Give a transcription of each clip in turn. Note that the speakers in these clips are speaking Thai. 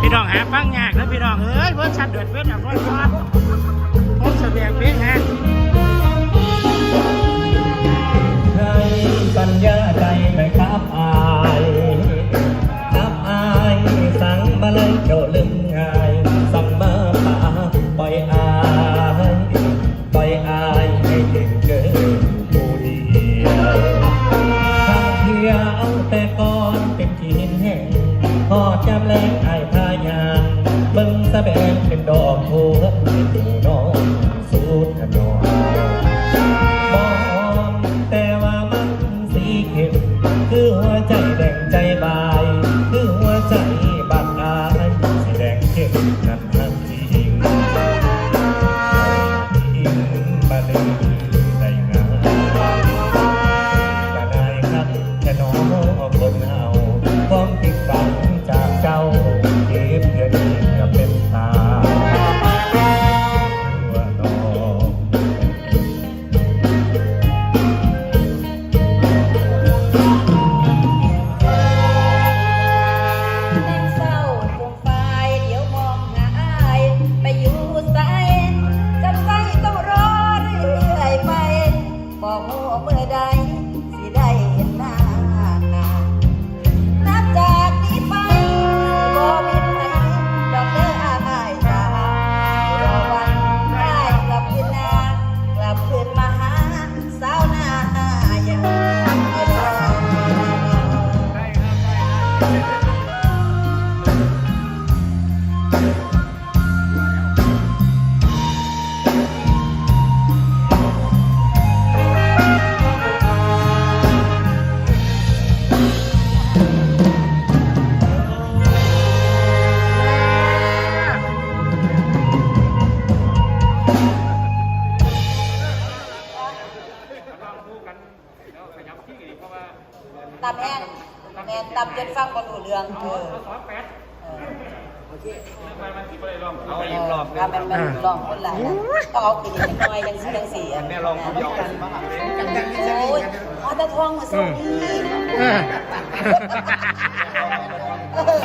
พี่น้องหาฟังยากนะพี่น้องเอ้ยเพื่อนชัดเดือดเพื่อนอย่างร้อนร้อนผมแสดงเพลงฮะใครสัญญาใจไหมครับอา พอจำแรงไอ้พายางเบิ่งสะแบงเป็นดอกโพเป็นตูน้องสูดหนอนมองแต่ว่ามันสีเข้มคือหัวใจแดงใจบาย คือหัวใจ ตำแอนแอนตำจนฟังบนหูเรืองเออเออเอาอีกรอบถ้ามันมันลองคนหลายนะต้องเอากินอีกหน่อยยังสี่ยังสี่อะแม่ลองเขายอมโอ้ยเอาแต่ทองมาส่งนี่เออเออ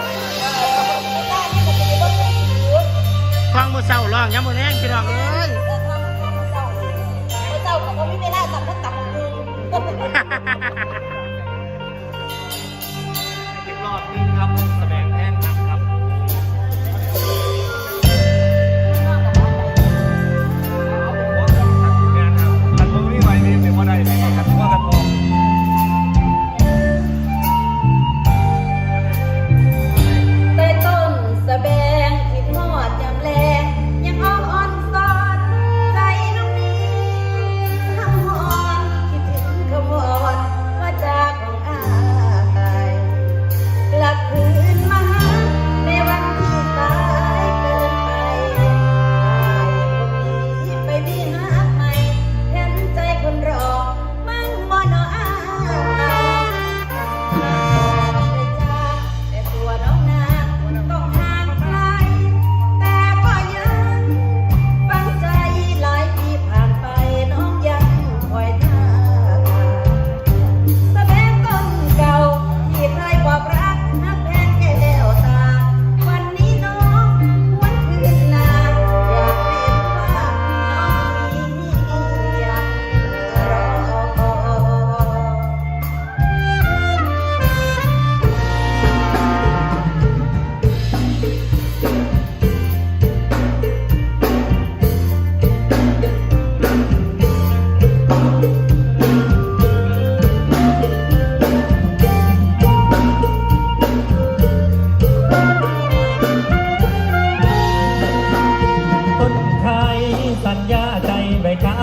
ไม่ได้นี่ก็จะไปรถถือฟังมือเศร้าร้องย้ำมือแรงพี่น้องเอ้ ฮ่า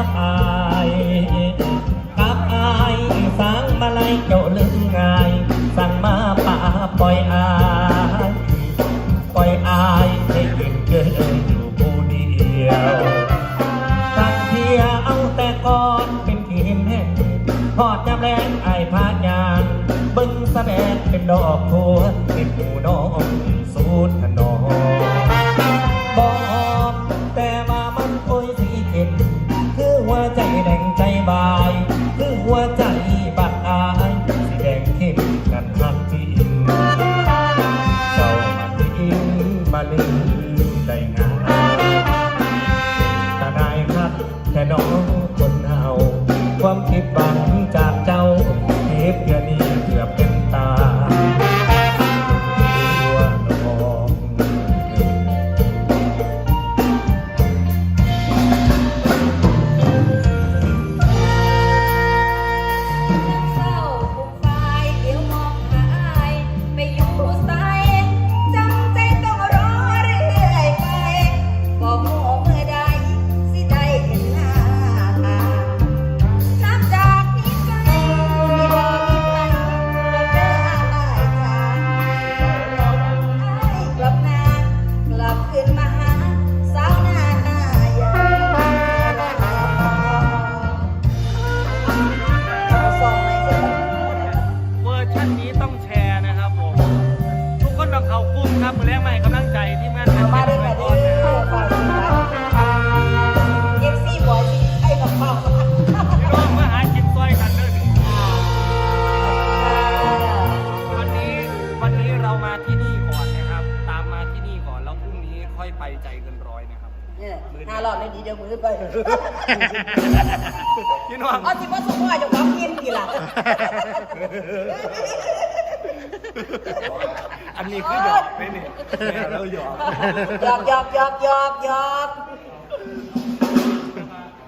กับอายกับอายสั่งมาไล่เจ้าลืมง่ายสั่งมาป่าปล่อยอายปล่อยอายให้ยืนเกินอยู่ผู้เดียวตักเทียเอาแต่ก่อนเป็นที่เห็นแห่งพอดจำแรงไอ้ายพายางบึงสะแบกเป็นดอกโพเป็นหมูน้องสูดขน เวอร์ชันนี้ต้องแชร์นะครับผม ทุกคนต้องเขากุ้มครับมือแรกใหม่กำลังใจ พรุ่งนี้ค่อยไปใจเกินร้อยนะครับ เนี่ยห้ารอบได้ดีเดี๋ยวมือไปพี่น้อง เอาสิว่าสมว่าจะความกินกี่ล่ะอันนี้คือหยอกไหมนี่แม่เราหยอกหยอกหยอกหยอกหยอกหยอก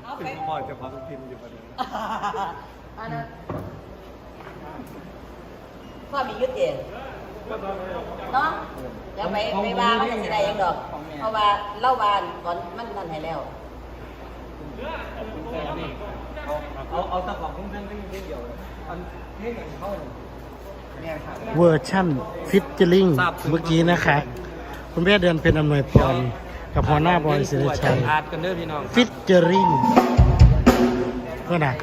เอาไปถึงพ่อจะพาพิมพ์อยู่ประเดี๋ยวอันนั้นพ่อมียุทธเอง เนาะเดี๋ยวไปไปบ้านมันจะได้เองดอก เพราะว่าเล่าบ้านก่อนมันนั่นให้แล้ว เอาเอาตะของพุ่งเส้นเส้นเดียวอันนี้อย่างเข้าเนี่ยครับเวอร์ชั่นฟิตเจอริงทราบซึ้งเมื่อกี้นะคะ คุณแม่เดือนเป็นอำนวยพรกับหัวหน้าบอยศิริชัยอาร์ตกันเด้อพี่น้องฟิตเจอริงก็นะ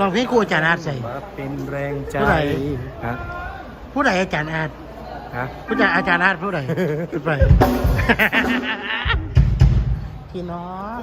ลองเพลงครูอาจารย์อาร์ตใส่ มาเป็นแรงใจเท่าไหร่ ฮะผู้ใดอาจารย์อาร์ตฮะผู้ใดอาจารย์อาร์ตผู้ใดผู้ใดพี่น้อง